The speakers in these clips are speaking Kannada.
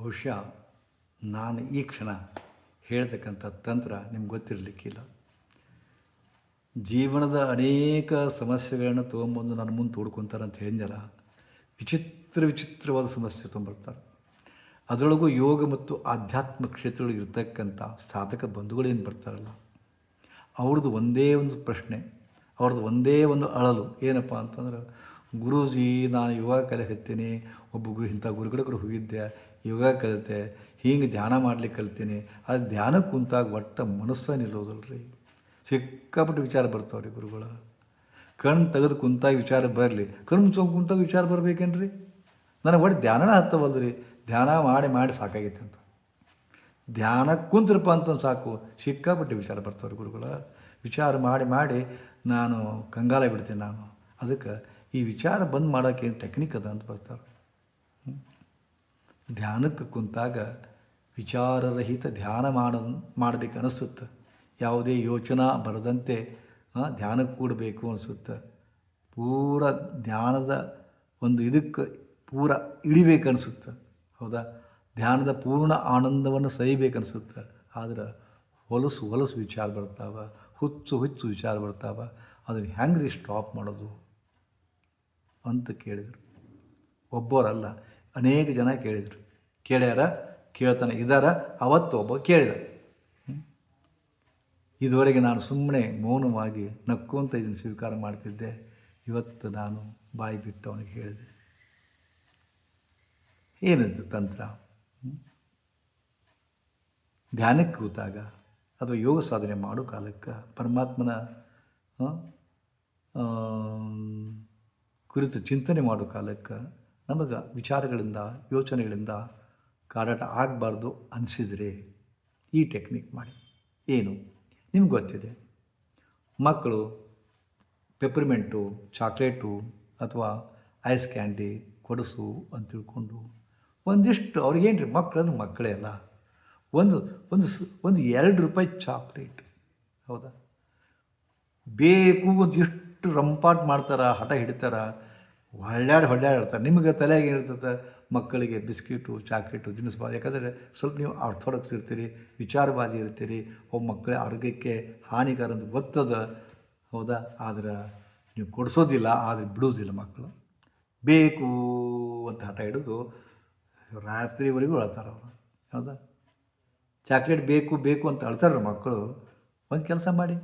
ಬಹುಶಃ ನಾನು ಈ ಕ್ಷಣ ಹೇಳ್ತಕ್ಕಂಥ ತಂತ್ರ ನಿಮ್ಗೆ ಗೊತ್ತಿರಲಿಕ್ಕಿಲ್ಲ. ಜೀವನದ ಅನೇಕ ಸಮಸ್ಯೆಗಳನ್ನ ತೊಗೊಂಬಂದು ನನ್ನ ಮುಂದೆ ತೋಡ್ಕೊತಾರೆ ಅಂತ ಹೇಳಿದ್ನಲ್ಲ, ವಿಚಿತ್ರ ವಿಚಿತ್ರವಾದ ಸಮಸ್ಯೆ ತೊಗೊಂಬರ್ತಾರೆ. ಅದರೊಳಗೂ ಯೋಗ ಮತ್ತು ಆಧ್ಯಾತ್ಮ ಕ್ಷೇತ್ರಗಳಿಗೆ ಇರತಕ್ಕಂಥ ಸಾಧಕ ಬಂಧುಗಳೇನು ಬರ್ತಾರಲ್ಲ, ಅವ್ರದ್ದು ಒಂದೇ ಒಂದು ಪ್ರಶ್ನೆ, ಅವ್ರದ್ದು ಒಂದೇ ಒಂದು ಅಳಲು ಏನಪ್ಪ ಅಂತಂದ್ರೆ, ಗುರೂಜಿ, ನಾನು ಯುವ ಕಲೆ ಹತ್ತೀನಿ ಒಬ್ಬ ಗುರು ಇಂಥ ಗುರುಗಳ ಕಡೆ ಹೋಗಿದ್ದೆ ಯೋಗ ಕಲಿತೆ, ಹಿಂಗೆ ಧ್ಯಾನ ಮಾಡ್ಲಿಕ್ಕೆ ಕಲ್ತೀನಿ. ಅದು ಧ್ಯಾನಕ್ಕೆ ಕುಂತಾಗ ಒಟ್ಟ ಮನಸ್ಸು ನಿಲ್ಲೋದಲ್ಲ ರೀ ಸಿಕ್ಕಾಪಟ್ಟು ವಿಚಾರ ಬರ್ತಾವೆ ರೀ ಗುರುಗಳ. ಕಣ್ಣು ತೆಗೆದು ಕುಂತಾಗ ವಿಚಾರ ಬರಲಿ. ಕಣ್ಣು ಮುಚ್ಕೊಂಡು ಕುಂತಾಗ ವಿಚಾರ ಬರಬೇಕೇನ್ರಿ? ನನಗೆ ಒಟ್ಟು ಧ್ಯಾನನ ರೀ ಧ್ಯಾನ ಮಾಡಿ ಮಾಡಿ ಸಾಕಾಗೈತೆ ಅಂತ. ಧ್ಯಾನ ಕುಂತ್ರಪ್ಪ ಅಂತ ಸಾಕು. ಸಿಕ್ಕಾಪಟ್ಟೆ ವಿಚಾರ ಬರ್ತಾವ್ರಿ ಗುರುಗಳ. ವಿಚಾರ ಮಾಡಿ ಮಾಡಿ ನಾನು ಕಂಗಾಲ ಬಿಡ್ತೀನಿ ನಾನು. ಅದಕ್ಕೆ ಈ ವಿಚಾರ ಬಂದ್ ಏನು ಟೆಕ್ನಿಕ್ ಅದ ಅಂತ ಬರ್ತಾರೆ. ಧ್ಯಾನಕ್ಕೆ ಕುಂತಾಗ ವಿಚಾರರಹಿತ ಧ್ಯಾನ ಮಾಡ, ಮಾಡಬೇಕು ಅನಿಸುತ್ತೆ. ಯಾವುದೇ ಯೋಚನಾ ಬರದಂತೆ ಧ್ಯಾನಕ್ಕೆ ಕೂಡಬೇಕು ಅನಿಸುತ್ತೆ. ಪೂರ ಧ್ಯಾನದ ಒಂದು ಇದಕ್ಕೆ ಪೂರ ಇಳಿಬೇಕು ಅನಿಸುತ್ತೆ. ಹೌದಾ? ಧ್ಯಾನದ ಪೂರ್ಣ ಆನಂದವನ್ನು ಸಹಿಬೇಕನಿಸುತ್ತೆ ಆದ್ರೆ ಹೊಲಸು ಹೊಲಸು ವಿಚಾರ ಬರ್ತಾವ, ಹುಚ್ಚು ಹುಚ್ಚು ವಿಚಾರ ಬರ್ತಾವ, ಅದನ್ನು ಹೆಂಗೆ ರೀ ಸ್ಟಾಪ್ ಮಾಡೋದು ಅಂತ ಕೇಳಿದರು. ಒಬ್ಬರಲ್ಲ ಅನೇಕ ಜನ ಕೇಳಿದರು. ಕೇಳ್ಯಾರ, ಕೇಳ್ತಾನೆ ಇದಾರ ಅವತ್ತು ಒಬ್ಬ ಕೇಳಿದ. ಇದುವರೆಗೆ ನಾನು ಸುಮ್ಮನೆ ಮೌನವಾಗಿ ನಕ್ಕೊಂತ ಇದನ್ನು ಸ್ವೀಕಾರ ಮಾಡ್ತಿದ್ದೆ. ಇವತ್ತು ನಾನು ಬಾಯಿ ಬಿಟ್ಟು ಅವನಿಗೆ ಹೇಳಿದೆ. ಏನದು ತಂತ್ರ? ಧ್ಯಾನಕ್ಕೆ ಕೂತಾಗ ಅಥವಾ ಯೋಗ ಸಾಧನೆ ಮಾಡೋ ಕಾಲಕ್ಕೆ ಪರಮಾತ್ಮನ ಕುರಿತು ಚಿಂತನೆ ಮಾಡೋ ಕಾಲಕ್ಕೆ ನಮಗೆ ವಿಚಾರಗಳಿಂದ, ಯೋಚನೆಗಳಿಂದ ಕಾಡಾಟ ಆಗಬಾರ್ದು ಅನಿಸಿದರೆ ಈ ಟೆಕ್ನಿಕ್ ಮಾಡಿ. ಏನು? ನಿಮ್ಗೆ ಗೊತ್ತಿದೆ. ಮಕ್ಕಳು ಪೆಪ್ರಿಮೆಂಟು ಚಾಕ್ಲೇಟು ಅಥವಾ ಐಸ್ ಕ್ಯಾಂಡಿ ಕೊಡಿಸು ಅಂತ ತಿಳ್ಕೊಂಡು ಒಂದಿಷ್ಟು ಅವ್ರಿಗೇನು ರೀ ಮಕ್ಕಳಂದ್ರೆ ಮಕ್ಕಳೇ ಅಲ್ಲ. ಒಂದು ಒಂದು ಒಂದು ಎರಡು ರೂಪಾಯಿ ಚಾಕ್ಲೇಟ್ ಹೌದಾ? ಬೇಕು ಒಂದು ಎಷ್ಟು ರಂಪಾಟ್ ಮಾಡ್ತಾರೆ, ಹಠ ಹಿಡಿತಾರ ಒಳ್ಳೆಯ ಇರ್ತಾರೆ. ನಿಮಗೆ ತಲೆಯಾಗ ಏನಿರ್ತದೆ ಮಕ್ಕಳಿಗೆ ಬಿಸ್ಕಿಟು, ಚಾಕ್ಲೇಟು ತಿನ್ನಿಸ್ಬಾರ್ದು ಯಾಕಂದರೆ ಸ್ವಲ್ಪ ನೀವು ಆರ್ಥೋಡಕ್ಸ್ ಇರ್ತೀರಿ, ವಿಚಾರವಾದಿ ಇರ್ತೀರಿ ಒಬ್ಬ ಮಕ್ಕಳ ಆರೋಗ್ಯಕ್ಕೆ ಹಾನಿಕರ ಅಂತ ಗೊತ್ತದ. ಹೌದಾ? ಆದ್ರೆ ನೀವು ಕೊಡಿಸೋದಿಲ್ಲ, ಆದರೆ ಬಿಡೋದಿಲ್ಲ ಮಕ್ಕಳು. ಬೇಕು ಅಂತ ಹಠ ಹಿಡಿದು ರಾತ್ರಿವರೆಗೂ ಅಳ್ತಾರೆ ಅವರು. ಹೌದಾ? ಚಾಕ್ಲೇಟ್ ಬೇಕು ಬೇಕು ಅಂತ ಅಳ್ತಾರೆ ಮಕ್ಕಳು. ಒಂದು ಕೆಲಸ ಮಾಡಿ.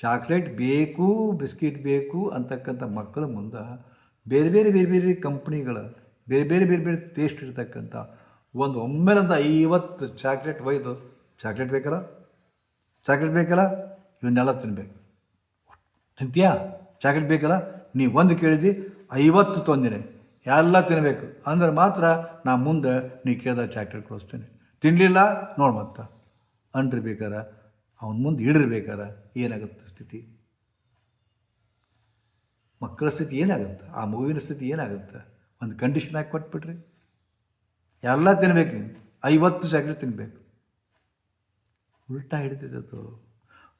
ಚಾಕ್ಲೇಟ್ ಬೇಕು, ಬಿಸ್ಕಿಟ್ ಬೇಕು ಅಂತಕ್ಕಂಥ ಮಕ್ಕಳ ಮುಂದೆ ಬೇರೆ ಬೇರೆ ಬೇರೆ ಬೇರೆ ಕಂಪ್ನಿಗಳ ಬೇರೆ ಬೇರೆ ಬೇರೆ ಬೇರೆ ಟೇಸ್ಟ್ ಇರ್ತಕ್ಕಂಥ ಒಂದು ಒಮ್ಮೆಲಂತ ಐವತ್ತು ಚಾಕ್ಲೇಟ್ ಒಯ್ದು ಚಾಕ್ಲೇಟ್ ಬೇಕಲ್ಲ? ಚಾಕ್ಲೇಟ್ ಬೇಕಲ್ಲ? ಇವನ್ನೆಲ್ಲ ತಿನ್ಬೇಕು. ತಿಂತೀಯಾ? ಚಾಕ್ಲೇಟ್ ಬೇಕಲ್ಲ? ನೀವು ಒಂದು ಕೇಳಿದಿ ಐವತ್ತು ತೊಂದಿನಿ. ಎಲ್ಲ ತಿನ್ನಬೇಕು ಅಂದ್ರೆ ಮಾತ್ರ ನಾ ಮುಂದೆ ನೀ ಕೇಳ್ದ ಚಾಕ್ಲೇಟ್ ಕೊಡಿಸ್ತೀನಿ. ತಿನ್ನಲಿಲ್ಲ ನೋಡು ಮತ್ತೆ. ಅಂಟ್ರಿ ಬೇಕಾರ ಅವನ ಮುಂದೆ ಇಡಿರ್ಬೇಕಾರ ಏನಾಗುತ್ತೆ ಸ್ಥಿತಿ? ಮಕ್ಕಳ ಸ್ಥಿತಿ ಏನಾಗುತ್ತೆ? ಆ ಮಗುವಿನ ಸ್ಥಿತಿ ಏನಾಗುತ್ತೆ? ಒಂದು ಕಂಡೀಷನ್ ಹಾಕಿ ಕೊಟ್ಬಿಟ್ರಿ? ಎಲ್ಲ ತಿನ್ಬೇಕು. ನೀವು ಐವತ್ತು ಚಾಕ್ಲೇಟ್ ತಿನ್ನಬೇಕು ಉಲ್ಟಾ ಹಿಡಿತೈತದು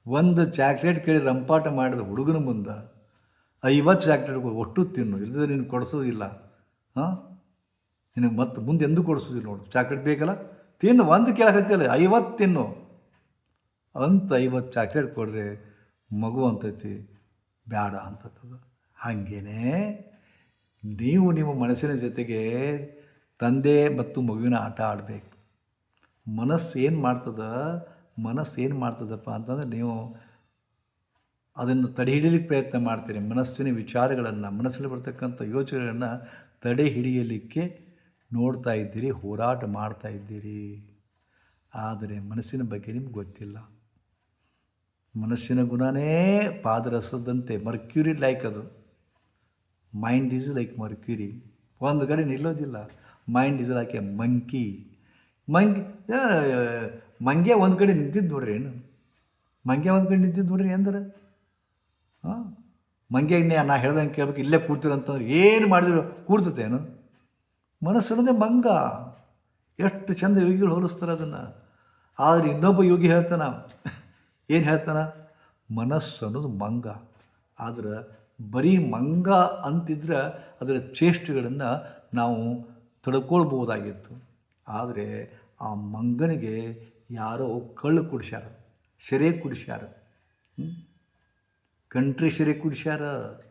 ಒಂದು ಚಾಕ್ಲೇಟ್ ಕೇಳಿ ರಂಪಾಟ ಮಾಡಿದ ಹುಡುಗನ ಮುಂದೆ ಐವತ್ತು ಚಾಕ್ಲೇಟ್ ಒಟ್ಟು ತಿನ್ನು. ಇಲ್ಲದ ನೀನು ಕೊಡಿಸೋದಿಲ್ಲ. ಹಾಂ? ನಿನಗೆ ಮತ್ತೆ ಮುಂದೆ ಎಂದು ಕೊಡಿಸೋದಿಲ್ಲ ನೋಡು. ಚಾಕ್ಲೇಟ್ ಬೇಕಲ್ಲ? ತಿನ್ನು. ಒಂದು ಕೇಳಕತ್ತಿಲ್ಲ ಐವತ್ತು ತಿನ್ನು. ಅಂತ ಐವತ್ತು ಚಾಕ್ಲೇಟ್ ಕೊಡ್ರಿ ಮಗು ಅಂತೈತಿ ಬೇಡ ಅಂತದ ಹಾಗೇನೆ ನೀವು ನಿಮ್ಮ ಮನಸ್ಸಿನ ಜೊತೆಗೆ ತಂದೆ ಮತ್ತು ಮಗುವಿನ ಆಟ ಆಡಬೇಕು. ಮನಸ್ಸು ಏನು ಮಾಡ್ತದ ಮನಸ್ಸು ಏನು ಮಾಡ್ತದಪ್ಪ ಅಂತಂದ್ರೆ ನೀವು ಅದನ್ನು ತಡೆ ಹಿಡಿಯಲಿಕ್ಕೆ ಪ್ರಯತ್ನ ಮಾಡ್ತೀರಿ. ಮನಸ್ಸಿನ ವಿಚಾರಗಳನ್ನು, ಮನಸ್ಸಲ್ಲಿ ಬರ್ತಕ್ಕಂಥ ಯೋಚನೆಗಳನ್ನು ತಡೆ ಹಿಡಿಯಲಿಕ್ಕೆ ನೋಡ್ತಾ ಇದ್ದೀರಿ, ಹೋರಾಟ ಮಾಡ್ತಾ ಇದ್ದೀರಿ. ಆದರೆ ಮನಸ್ಸಿನ ಬಗ್ಗೆ ನಿಮ್ಗೆ ಗೊತ್ತಿಲ್ಲ. ಮನಸ್ಸಿನ ಗುಣನೇ ಪಾದರಸದಂತೆ, ಮರ್ಕ್ಯೂರಿ ಲೈಕ್ ಅದು. ಮೈಂಡ್ ಈಸ್ ಲೈಕ್ ಮರ್ಕ್ಯೂರಿ ಒಂದು ಕಡೆ ನಿಲ್ಲೋದಿಲ್ಲ. Mind is like a monkey monkey ಮಂಗೆ ಒಂದು ಕಡೆ ನಿಂತಿದ್ದು ನೋಡ್ರಿ ಏನು? ಮಂಗೆ ಒಂದು ಕಡೆ ನಿಂತಿದ್ದು ನೋಡ್ರಿ ಅಂದ್ರೆ ಹಾಂ? ಮಂಗೆ ನಾ ಹೇಳ್ದಂಗೆ ಕೇಳ್ಬೇಕು, ಇಲ್ಲೇ ಕೂಡ್ತೀರಂತಂದ್ರೆ ಏನು ಮಾಡಿದ್ರು ಕೂಡ್ತತೇನು ಮನಸ್ಸು ಮಂಗ. ಎಷ್ಟು ಚಂದ ಯೋಗಿಗಳು ಹೋಲಿಸ್ತಾರೆ ಅದನ್ನು. ಆದರೆ ಇನ್ನೊಬ್ಬ ಯೋಗಿ ಹೇಳ್ತಾನ. ಏನು ಹೇಳ್ತಾನ? ಮನಸ್ಸು ಅನ್ನೋದು ಮಂಗ. ಆದ್ರೆ ಬರೀ ಮಂಗ ಅಂತಿದ್ರೆ ಅದರ ಚೇಷ್ಟೆಗಳನ್ನು ನಾವು ತಡ್ಕೊಳ್ಬೋದಾಗಿತ್ತು ಆದರೆ ಆ ಮಂಗನಿಗೆ ಯಾರೋ ಕಳ್ಳು ಕುಡಿಸ್ಯಾರ, ಸೆರೆ ಕುಡಿಸ್ಯಾರ. ಕಂಟ್ರಿ ಸೆರೆ ಕುಡಿಸ್ಯಾರ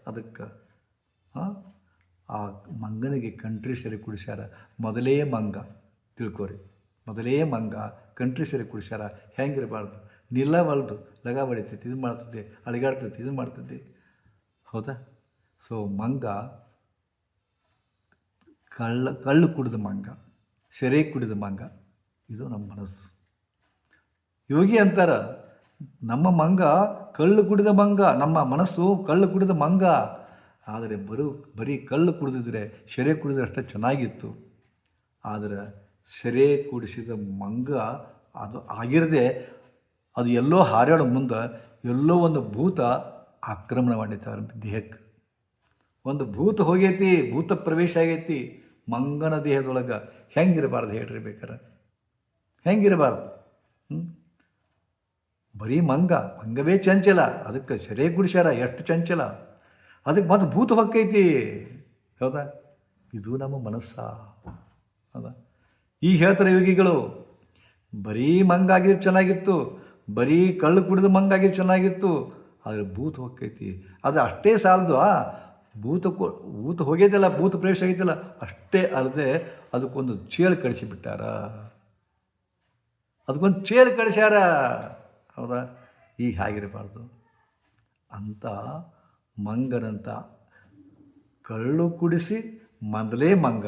ಅದಕ್ಕೆ. ಆ ಮಂಗನಿಗೆ ಕಂಟ್ರಿ ಸೆರೆ ಕುಡಿಸ್ಯಾರ. ಮೊದಲೇ ಮಂಗ, ತಿಳ್ಕೊರಿ. ಮೊದಲೇ ಮಂಗ, ಕಂಟ್ರಿ ಸೆರೆ ಕುಡಿಸ್ಯಾರ. ಹೆಂಗಿರಬಾರ್ದು? ನಿಲ್ಲಬಾರ್ದು ಲಗ ಬಡಿತೈತಿ ಇದು ಮಾಡ್ತೈತಿ ಅಳಿಗಾಡ್ತೈತಿ ಇದು ಮಾಡ್ತೈತಿ ಹೌದಾ? ಸೊ ಮಂಗ ಕಳ್ಳ, ಕಳ್ಳು ಕುಡಿದ ಮಂಗ, ಸೆರೆ ಕುಡಿದ ಮಂಗ, ಇದು ನಮ್ಮ ಮನಸ್ಸು. ಯೋಗಿ ಅಂತಾರ, ನಮ್ಮ ಮಂಗ ಕಳ್ಳು ಕುಡಿದ ಮಂಗ, ನಮ್ಮ ಮನಸ್ಸು ಕಳ್ಳು ಕುಡಿದ ಮಂಗ. ಆದರೆ ಬರು, ಬರೀ ಕಳ್ಳು ಕುಡಿದಿದ್ರೆ ಸೆರೆ ಕುಡಿದ್ರೆ ಅಷ್ಟೇ ಚೆನ್ನಾಗಿತ್ತು. ಆದರೆ ಸೆರೆ ಕುಡಿಸಿದ ಮಂಗ ಅದು ಆಗಿರದೆ ಅದು ಎಲ್ಲೋ ಹಾರಾಡೋ ಮುಂದೆ ಎಲ್ಲೋ ಒಂದು ಭೂತ ಆಕ್ರಮಣ ಮಾಡಿದ್ದಾರೆ ದೇಹಕ್ಕೆ. ಒಂದು ಭೂತ ಹೋಗೈತಿ, ಭೂತ ಪ್ರವೇಶ ಆಗೈತಿ, ಮಂಗನ ದೇಹದೊಳಗೆ ಹೆಂಗಿರಬಾರ್ದು ಹೇಳ್ರಿ ಬೇಕಾರೆ? ಹೆಂಗಿರಬಾರ್ದು? ಹ್ಞೂ ಬರೀ ಮಂಗ, ಮಂಗವೇ ಚಂಚಲ, ಅದಕ್ಕೆ ಶರೇ ಗುಡಿಸ್ಯಾರ ಎಷ್ಟು ಚಂಚಲ. ಅದಕ್ಕೆ ಮತ್ತು ಭೂತ ಹೊಕ್ಕೈತಿ. ಹೌದಾ? ಇದು ನಮ್ಮ ಮನಸ್ಸ. ಹೌದಾ? ಈಗ ಹೇಳ್ತಾರೆ ಯೋಗಿಗಳು, ಬರೀ ಮಂಗಾಗಿದ್ದು ಚೆನ್ನಾಗಿತ್ತು, ಬರೀ ಕಳ್ಳು ಕುಡಿದ ಮಂಗಾಗಿದ್ದು ಚೆನ್ನಾಗಿತ್ತು ಆದರೆ ಭೂತ ಹೋಗ್ತೈತಿ. ಅದು ಅಷ್ಟೇ ಸಾಲದು, ಆ ಭೂತ ಭೂತ ಹೋಗೈತಲ್ಲ, ಭೂತ ಪ್ರವೇಶ ಆಗೈತಲ್ಲ, ಅಷ್ಟೇ ಅಲ್ಲದೆ ಅದಕ್ಕೊಂದು ಚೇಳು ಕಳಿಸಿಬಿಟ್ಟಾರ ಅದಕ್ಕೊಂದು ಚೇಳು ಕಳಿಸ್ಯಾರ. ಹೌದಾ? ಈಗ ಹಾಗಿರಬಾರ್ದು. ಅಂತ ಮಂಗನಂತ ಕಳ್ಳು ಕುಡಿಸಿ, ಮೊದಲೇ ಮಂಗ,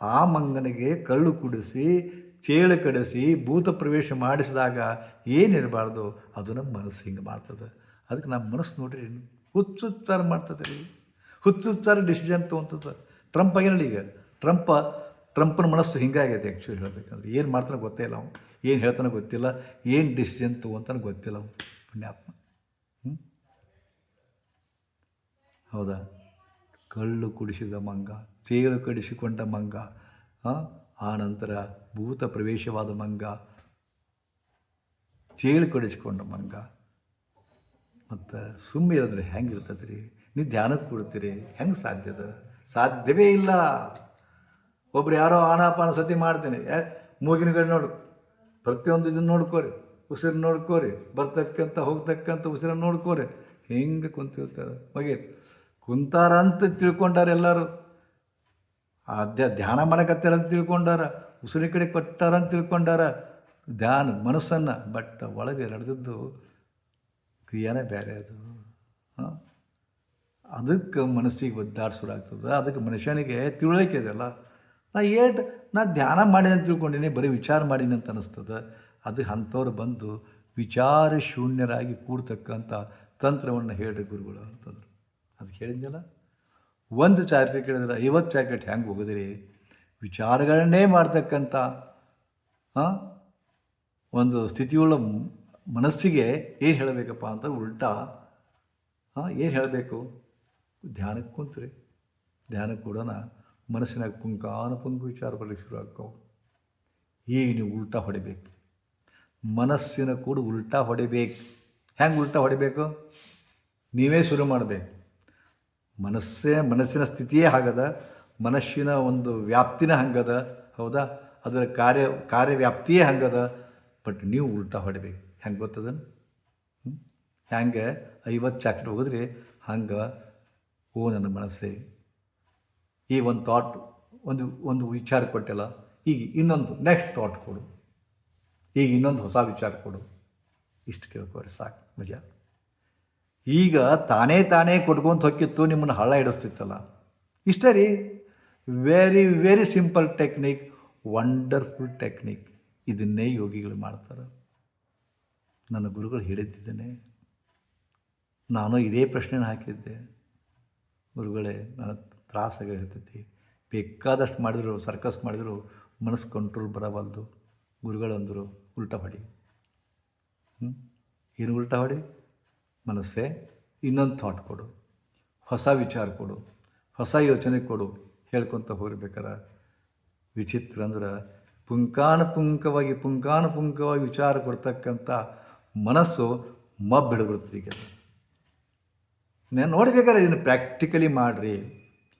ಆ ಮಂಗನಿಗೆ ಕಳ್ಳು ಕುಡಿಸಿ, ಚೇಳು ಕಡಿಸಿ, ಭೂತ ಪ್ರವೇಶ ಮಾಡಿಸಿದಾಗ ಏನಿರಬಾರ್ದು? ಅದು ನಮ್ಮ ಮನಸ್ಸು ಮಾಡ್ತದೆ. ಅದಕ್ಕೆ ನಮ್ಮ ಮನಸ್ಸು ನೋಡ್ರಿ ಹುಚ್ಚುಚ್ಚಾರ ಮಾಡ್ತದೆ ರೀ. ಹುಚ್ಚುಚ್ಚಾರ ಡಿಸಿಷನ್ ತೊಗೊಂತದ ಟ್ರಂಪ್ ಆಗ್ಯಾನಲ್ಲ ಈಗ. ಟ್ರಂಪ ಟ್ರಂಪನ ಮನಸ್ಸು ಹಿಂಗಾಗೈತೆ ಆ್ಯಕ್ಚುಲಿ ಹೇಳಬೇಕಂದ್ರೆ. ಏನು ಮಾಡ್ತಾನೆ ಗೊತ್ತೇ ಇಲ್ಲ ಅವನು. ಏನು ಹೇಳ್ತಾನೆ ಗೊತ್ತಿಲ್ಲ. ಏನು ಡಿಸಿಷನ್ ತೊಗೊಂತಾನೆ ಗೊತ್ತಿಲ್ಲ ಅವನು. ಪುಣ್ಯಾತ್ಮ. ಹ್ಞೂ ಹೌದಾ? ಕಳ್ಳು ಕುಡಿಸಿದ ಮಂಗ, ಚೇಳು ಕಡಿಸಿಕೊಂಡ ಮಂಗ ಆ? ನಂತರ ಭೂತ ಪ್ರವೇಶವಾದ ಮಂಗ, ಚೇಳು ಕಡಿಸಿಕೊಂಡ ಮಂಗ. ಮತ್ತು ಸುಮ್ಮಿರೋದ್ರೆ ಹೆಂಗೆ ಇರ್ತದೆ ರೀ ನೀವು ಧ್ಯಾನಕ್ಕೆ ಕೊಡ್ತೀರಿ, ಹೆಂಗೆ ಸಾಧ್ಯದ ಸಾಧ್ಯವೇ ಇಲ್ಲ. ಒಬ್ರು ಯಾರೋ ಆನಾಪಾನ ಸತಿ ಮಾಡ್ತೀನಿ. ಯಾ ಮೂಗಿನ ಕಡೆ ನೋಡು. ಪ್ರತಿಯೊಂದು ಇದನ್ನು ನೋಡ್ಕೋರಿ. ಉಸಿರು ನೋಡ್ಕೋರಿ. ಬರ್ತಕ್ಕಂಥ, ಹೋಗ್ತಕ್ಕಂಥ ಉಸಿರನ್ನು ನೋಡ್ಕೋರಿ. ಹಿಂಗೆ ಕುಂತಿರ್ತಾರೆ ಹೋಗಿ. ಕುಂತಾರ ಅಂತ ತಿಳ್ಕೊಂಡಾರ ಎಲ್ಲರೂ. ಧ್ಯಾನ ಮಾಡಕತ್ತಾರ ಅಂತ ತಿಳ್ಕೊಂಡಾರ. ಉಸಿರಿ ಕಡೆ ಕೊಟ್ಟಾರ ಅಂತ ತಿಳ್ಕೊಂಡಾರ. ಧ್ಯಾನ, ಮನಸ್ಸನ್ನು ಬಟ್ ಒಳಗೆ ನಡೆದದ್ದು ಕ್ರಿಯಾನೇ ಬೇರೆ ಅದು. ಅದಕ್ಕೆ ಮನಸ್ಸಿಗೆ ಒದ್ದಾಡ್ಸೋದಾಗ್ತದೆ ಅದಕ್ಕೆ ಮನುಷ್ಯನಿಗೆ ತಿಳುವಳಿಕೆ ಇದೆಯಲ್ಲ. ನಾ ಏಟ್, ನಾ ಧ್ಯಾನ ಮಾಡಿದೆ ಅಂತ ತಿಳ್ಕೊಂಡಿನಿ, ಬರೀ ವಿಚಾರ ಮಾಡೀನಿ ಅಂತ ಅನ್ನಿಸ್ತದೆ ಅದು ಅಂಥವ್ರು ಬಂದು ವಿಚಾರ ಶೂನ್ಯರಾಗಿ ಕೂಡ್ತಕ್ಕಂಥ ತಂತ್ರವನ್ನು ಹೇಳ್ರಿ ಗುರುಗಳು ಅಂತಂದ್ರೆ. ಅದಕ್ಕೆ ಹೇಳಿದ್ನಲ್ಲ ಒಂದು ಚಾಕ್ಲೇಟ್ ಕೇಳಿದ್ರೆ, ಐವತ್ತು ಚಾಕ್ಲೇಟ್ ಹೆಂಗೆ ಹೋಗಿದ್ರಿ? ವಿಚಾರಗಳನ್ನೇ ಮಾಡ್ತಕ್ಕಂಥ ಒಂದು ಸ್ಥಿತಿಯುಳ್ಳ ಮನಸ್ಸಿಗೆ ಏನು ಹೇಳಬೇಕಪ್ಪ ಅಂತ ಉಲ್ಟಾ ಏನು ಹೇಳಬೇಕು? ಧ್ಯಾನಕ್ಕೆ ಕುಂತ್ರಿ. ಧ್ಯಾನಕ್ಕೆ ಕೂಡ ಮನಸ್ಸಿನಾಗ ಪುಂಕಾನುಪುಂಕು ವಿಚಾರ ಬರಲಿಕ್ಕೆ ಶುರು ಆಗ್ತಾವೆ. ಈಗ ನೀವು ಉಲ್ಟಾ ಹೊಡಿಬೇಕು. ಮನಸ್ಸಿನ ಕೂಡ ಉಲ್ಟಾ ಹೊಡಿಬೇಕು. ಹೆಂಗೆ ಉಲ್ಟಾ ಹೊಡಿಬೇಕು? ನೀವೇ ಶುರು ಮಾಡಬೇಕು. ಮನಸ್ಸೇ, ಮನಸ್ಸಿನ ಸ್ಥಿತಿಯೇ ಹಾಗದ, ಮನಸ್ಸಿನ ಒಂದು ವ್ಯಾಪ್ತಿನ ಹಂಗದ, ಹೌದಾ? ಅದರ ಕಾರ್ಯ, ಕಾರ್ಯವ್ಯಾಪ್ತಿಯೇ ಹಂಗದ, ಬಟ್ ನೀವು ಉಲ್ಟಾ ಹೊಡಿಬೇಕು. ಹೆಂಗೆ ಗೊತ್ತದನು? ಹ್ಯಾಂಗೆ? ಐವತ್ತು ಚಾಕ್ಲೇಟ್ ಹೋಗಿದ್ರಿ, ಹಂಗೆ, ಓ ನನ್ನ ಮನಸ್ಸೇ. ಈ ಒಂದು ಥಾಟ್ ಒಂದು ಒಂದು ವಿಚಾರ ಕೊಟ್ಟೆಲ್ಲ, ಈಗ ಇನ್ನೊಂದು ನೆಕ್ಸ್ಟ್ ಥಾಟ್ ಕೊಡು. ಈಗ ಇನ್ನೊಂದು ಹೊಸ ವಿಚಾರ ಕೊಡು. ಇಷ್ಟು ಕೇಳ್ಕೊರಿ ಸಾಕು, ಮಜಾ. ಈಗ ತಾನೇ ತಾನೇ ಕೊಟ್ಕೊಂತ ಹೊಕ್ಕಿತ್ತು ನಿಮ್ಮನ್ನು ಹಳ್ಳ ಹಿಡಿಸ್ತಿತ್ತಲ್ಲ. ಇಷ್ಟೇ ರೀ very very simple technique wonderful technique ಇದನ್ನೇ ಯೋಗಿಗಳು ಮಾಡ್ತಾರೆ. ನನ್ನ ಗುರುಗಳು ಹೇಳಿದ್ದಿದ್ದೇನೆ. ನಾನು ಇದೇ ಪ್ರಶ್ನೆನ ಹಾಕಿದ್ದೆ. ಗುರುಗಳೇ, ನನ್ನ ತ್ರಾಸಾಗಿ ಹೇಳ್ತೈತಿ ಬೇಕಾದಷ್ಟು ಮಾಡಿದ್ರು ಸರ್ಕಸ್ ಮಾಡಿದ್ರು, ಮನಸ್ಸು ಕಂಟ್ರೋಲ್ ಬರಬಲ್ದು ಗುರುಗಳಂದರು ಉಲ್ಟಾ ಹೊಡಿ ಹ್ಞೂ ಏನು ಉಲ್ಟಾ ಹೊಡಿ ಮನಸ್ಸೇ, ಇನ್ನೊಂದು ಥಾಟ್ ಕೊಡು. ಹೊಸ ವಿಚಾರ ಕೊಡು. ಹೊಸ ಯೋಚನೆ ಕೊಡು. ಹೇಳ್ಕೊತ ಹೋಗ್ಬೇಕಾರೆ ವಿಚಿತ್ರ ಅಂದ್ರೆ, ಪುಂಕಾನುಪುಂಕವಾಗಿ ಪುಂಕಾನುಪುಂಕವಾಗಿ ವಿಚಾರ ಕೊಡ್ತಕ್ಕಂಥ ಮನಸ್ಸು ಮಬ್ಬು ಹಿಡಿದ್ಬಿಡ್ತದೆ ಈಗ. ನಾನು ನೋಡ್ಬೇಕಾದ್ರೆ ಇದನ್ನು ಪ್ರಾಕ್ಟಿಕಲಿ ಮಾಡಿರಿ.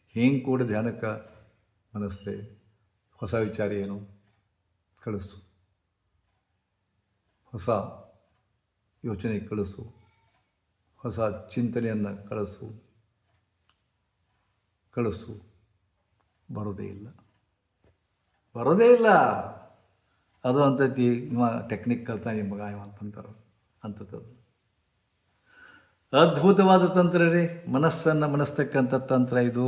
ಹೆಂಗೆ ಕೂಡ ಧ್ಯಾನಕ್ಕೆ ಮನಸ್ಸೇ ಹೊಸ ವಿಚಾರ ಏನು ಕಳಿಸು. ಹೊಸ ಯೋಚನೆ ಕಳಿಸು. ಹೊಸ ಚಿಂತನೆಯನ್ನು ಕಳಿಸು. ಕಳಿಸು. ಬರೋದೇ ಇಲ್ಲ. ಬರೋದೇ ಇಲ್ಲ. ಅದು ಅಂತೈತಿ ನಿಮ್ಮ ಟೆಕ್ನಿಕ್ ಕಲ್ತಾನೆ ಮಗ ಇವ ಅಂತಂತಾರೆ ಅಂಥದ್ದು ಅದ್ಭುತವಾದ ತಂತ್ರ ರೀ. ಮನಸ್ಸನ್ನು ಮನಸ್ತಕ್ಕಂಥ ತಂತ್ರ ಇದು.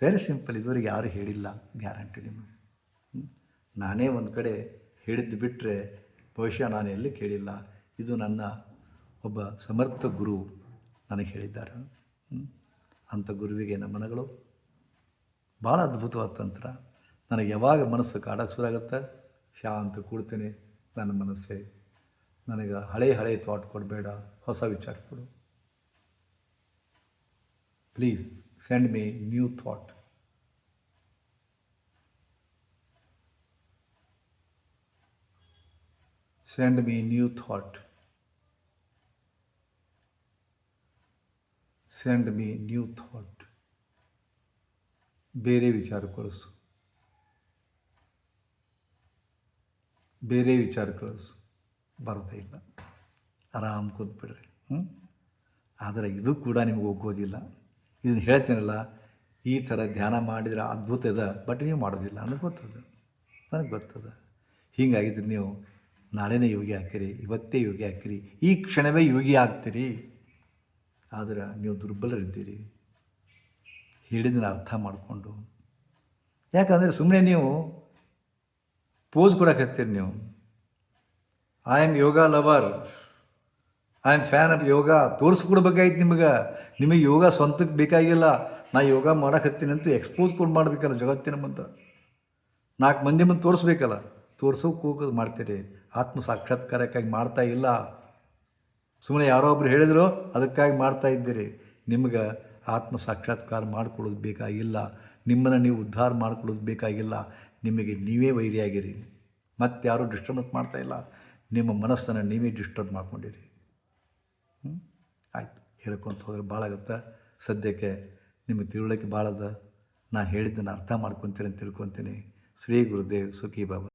ವೆರಿ ಸಿಂಪಲ್ ಇದುವರೆಗೆ ಯಾರು ಹೇಳಿಲ್ಲ ಗ್ಯಾರಂಟಿ ನಿಮಗೆ? ನಾನೇ ಒಂದು ಕಡೆ ಹೇಳಿದ್ದು ಬಿಟ್ಟರೆ ಬಹುಶಃ ನಾನು ಎಲ್ಲಿ ಕೇಳಿಲ್ಲ. ಇದು ನನ್ನ ಒಬ್ಬ ಸಮರ್ಥ ಗುರು ನನಗೆ ಹೇಳಿದ್ದಾರೆ? ಅಂಥ ಗುರುವಿಗೆ ನಮನಗಳು ಭಾಳ ಅದ್ಭುತವಾದ ತಂತ್ರ. ನನಗೆ ಯಾವಾಗ ಮನಸ್ಸು ಕಾಡಕ್ಕೆ ಶುರುವಾಗುತ್ತೆ ಶಾಂತ ಕೂಡ್ತೀನಿ, ನನ್ನ ಮನಸ್ಸೇ ನನಗೆ ಹಳೆ ಹಳೆ ಥಾಟ್ ಕೊಡಬೇಡ, ಹೊಸ ವಿಚಾರ ಕೊಡು. Please send me new thought send me new thought send me new thought ಬೇರೆ ವಿಚಾರ ಕಳಿಸು. ಬೇರೆ ವಿಚಾರ ಕಳಿಸು. ಬರೋದೇ ಇಲ್ಲ. ಆರಾಮ್ ಕೂತ್ಬಿಡ್ರಿ ಹ್ಞೂ ಆದರೆ ಇದು ಕೂಡ ನಿಮಗೆ ಒಗ್ಗೋದಿಲ್ಲ. ಇದನ್ನು ಹೇಳ್ತೀನಲ್ಲ, ಈ ಥರ ಧ್ಯಾನ ಮಾಡಿದರೆ ಅದ್ಭುತ ಇದೆ, ಬಟ್ ನೀವು ಮಾಡೋದಿಲ್ಲ ನನಗೆ ಗೊತ್ತದ ನನಗೆ ಗೊತ್ತದ. ಹೀಗಾಗಿದ್ರೆ ನೀವು ನಾಳೆನೇ ಯೋಗಿ ಹಾಕಿರಿ ಇವತ್ತೇ ಯೋಗಿ ಹಾಕಿರಿ ಈ ಕ್ಷಣವೇ ಯೋಗಿ ಆಗ್ತೀರಿ. ಆದರೆ ನೀವು ದುರ್ಬಲರಿದ್ದೀರಿ. ಹೇಳಿದ್ದನ್ನು ಅರ್ಥ ಮಾಡಿಕೊಂಡು. ಯಾಕಂದರೆ ಸುಮ್ಮನೆ ನೀವು ಪೋಸ್ ಕೊಡಕತ್ತೀರಿ ನೀವು. I am yoga lover I am fan of yoga ತೋರಿಸ್ಕೊಡ್ಬೇಕಾಯ್ತು ನಿಮಗೆ. ನಿಮಗೆ ಯೋಗ ಸ್ವಂತಕ್ಕೆ ಬೇಕಾಗಿಲ್ಲ. ನಾ ಯೋಗ ಮಾಡಕತ್ತೀನಿ ಅಂತ ಎಕ್ಸ್ಪೋಸ್ ಕೊಡ್ ಮಾಡಬೇಕಲ್ಲ ಜಗತ್ತಿನ ಮುಂದೆ. ನಾಲ್ಕು ಮಂದಿ ಮುಂದೆ ತೋರಿಸ್ಬೇಕಲ್ಲ. ತೋರಿಸೋಕೆ ಹೋಗೋದು ಮಾಡ್ತೀರಿ. ಆತ್ಮ ಸಾಕ್ಷಾತ್ಕಾರಕ್ಕಾಗಿ ಮಾಡ್ತಾ ಇಲ್ಲ. ಸುಮ್ಮನೆ ಯಾರೋ ಒಬ್ರು ಹೇಳಿದ್ರು, ಅದಕ್ಕಾಗಿ ಮಾಡ್ತಾ ಇದ್ದೀರಿ. ನಿಮ್ಗೆ ಆತ್ಮ ಸಾಕ್ಷಾತ್ಕಾರ ಮಾಡ್ಕೊಳ್ಳೋದು ಬೇಕಾಗಿಲ್ಲ. ನಿಮ್ಮನ್ನು ನೀವು ಉದ್ಧಾರ ಮಾಡ್ಕೊಳ್ಳೋದು ಬೇಕಾಗಿಲ್ಲ. ನಿಮಗೆ ನೀವೇ ವೈರಿಯಾಗಿರಿ. ಮತ್ತೆ ಯಾರೂ ಡಿಸ್ಟರ್ಬೆನ್ಸ್ ಮಾಡ್ತಾ ಇಲ್ಲ. ನಿಮ್ಮ ಮನಸ್ಸನ್ನು ನೀವೇ ಡಿಸ್ಟರ್ಬ್ ಮಾಡ್ಕೊಂಡಿರಿ. ಆಯಿತು. ಹೇಳ್ಕೊಂತ ಹೋದ್ರೆ ಭಾಳ ಆಗುತ್ತೆ. ಸದ್ಯಕ್ಕೆ ನಿಮಗೆ ತಿಳುವಳಿಕೆ ಭಾಳ ಅದ. ನಾ ಹೇಳಿದ್ದನ್ನು ಅರ್ಥ ಮಾಡ್ಕೊತೀನಿ ಅಂತ ತಿಳ್ಕೊತೀನಿ. ಶ್ರೀ ಗುರುದೇವ್ ಸುಖಿ ಬಾಬಾ.